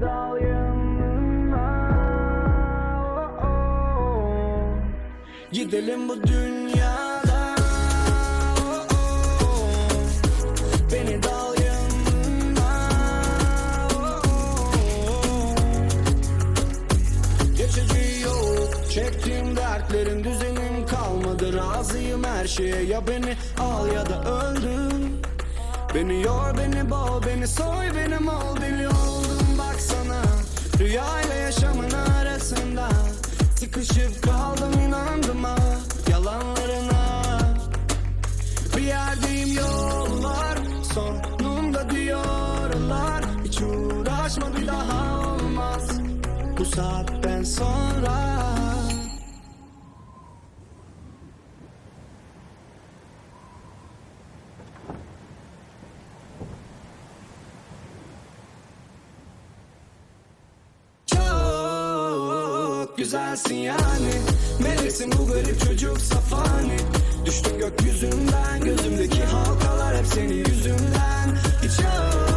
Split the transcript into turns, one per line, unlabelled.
Dal yanına Gidelim bu dünyadan Beni dal yanına Geçici yok Çektiğim dertlerin düzenim kalmadı. Razıyım her şeye Ya beni al ya da öldür. Beni yor beni boğ beni soy benim ol Rüyayla yaşamın arasında Sıkışıp kaldım inandım ha Yalanlarına. Bir yerdeyim yollar Sonunda diyorlar Hiç uğraşma bir daha olmaz. Bu saatten sonra Çok güzelsin yani. Meleksin bu garip çocuk safani. Düştüm gökyüzünden Gözümdeki halkalar hep senin yüzünden. Hiç yok